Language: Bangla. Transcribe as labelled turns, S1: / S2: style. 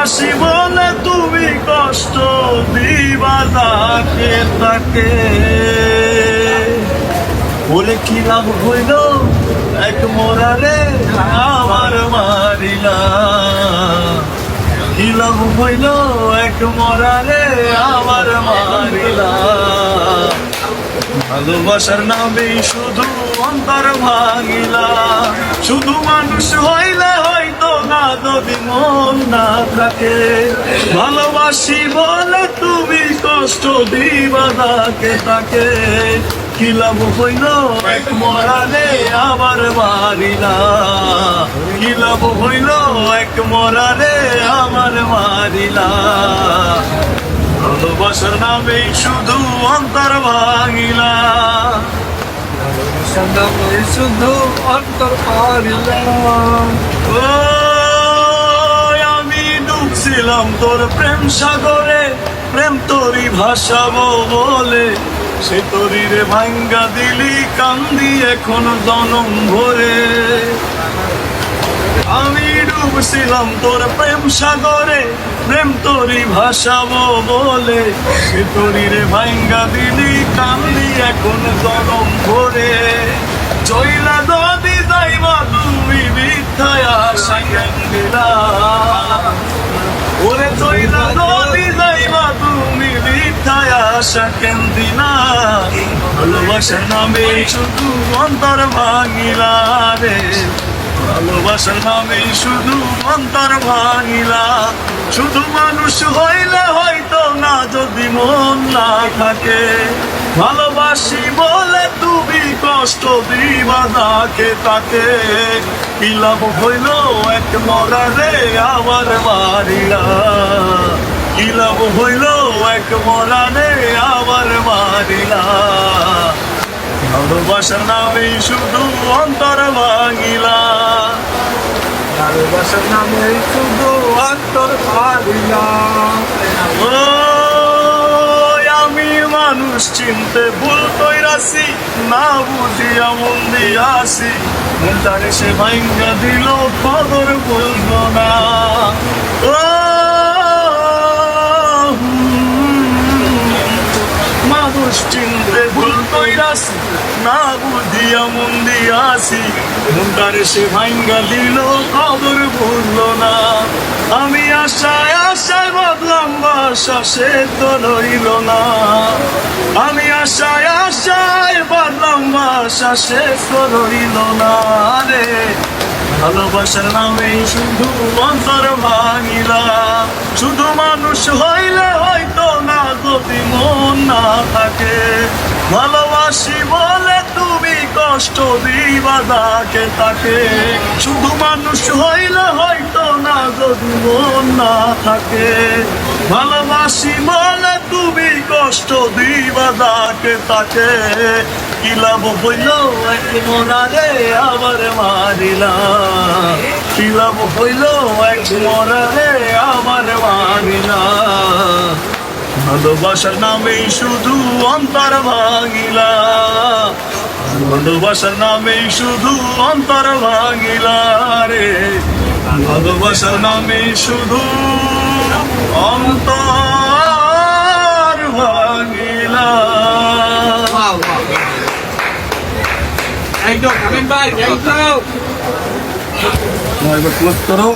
S1: ভালোবাসি বলে তুমি কষ্ট দিবা তাকে তাকে। বলে কি লাভ হইল এক মোরারে, আমার মারিলা। কি লাভ হইল এক মরারে, আমার মারিলা। ভালোবাসার নামে শুধু অন্তর ভাঙিলা। শুধু মানুষ হইলে না না ভালোবাসি বলে তুমি কষ্ট দিবা তাকে তাকে কি লাভ হইল এক মরালে আবার মারিলা কি লাভ হইল এক মরালে আমার মারিলা ভালোবাসার নামে শুধু অন্তর ভাঙিলা
S2: শুধু অন্তর পারিলাম
S1: ডুবছিলাম তোর প্রেম সাগরে, প্রেম তোরি ভাসাবো বলে। সে তরি রে ভাঙ্গা দিলি, কান্দি এখন জনম ভরে। আমি ডুবছিলাম তোর প্রেম সাগরে, প্রেম তোরি ভাসাবো বলে। সে তরি রে ভাঙ্গা দিলি, কান্দি এখন জনম ভরে। চইলা নদী যাইবা তুমি আশা কেন দিলা ওরে চইলা নদী যাইবা তুমি ভালোবাসার নামে শুধু অন্তর ভাঙিলা রে। শুধু মানুষ হইলে হয়তো না, যদি মন না থাকে। ভালোবাসি বলে তুমি কষ্ট দিবা তাকে। তাকে কিলাম হইল এক মরারে আমার মারিলা কিলাম হইল এক মরারে আমার মারিলা। ভালোবাসার নামে শুধু অন্তর ভাঙিলা।
S2: ভালোবাসার নামে শুধু অন্তর
S1: ও আমি মানুষ চিনতে ভুল কইরাছি, না বুঝিয়া মন দিয়াছি মনটারে সে ভাঙ্গা দিল খবর বলব কইরাছি, না বুঝিয়া মন দিয়াছি। মনটারে সে ভাঙ্গা দিল খবর বলল না। আমি আশায় আশায় বদলাম বাসা সে তো রইল না। আমি আশায় আশায় বদলাম বাসা সে তো রইল না রে। ভালোবাসার নামে শুধু অন্তর ভাঙিলা। শুধু মানুষ হইলে হয়তো না যদি মন না থাকে। ভালোবাসি বলে তুমি কষ্ট দিবা তাকে তাকে। শুধু মানুষ হইলে হয়তো না, যদি মন না থাকে। ভালোবাসি বলে তুমি কষ্ট দিবা তাকে তাকে। কি লাভ হইল? এক মরারে আবার মারিলা কি লাভ হইল? এক মরারে আবার মারিলা ভালোবাসার নামে শুধু অন্তর ভাঙিলা। ভালোবাসার নামে শুধু অন্তর ভাঙিলা রে। ভালোবাসার নামে শুধু অন্তর ভাঙিলা।
S2: একদম ভাই একদম
S1: ক্লোজ করো।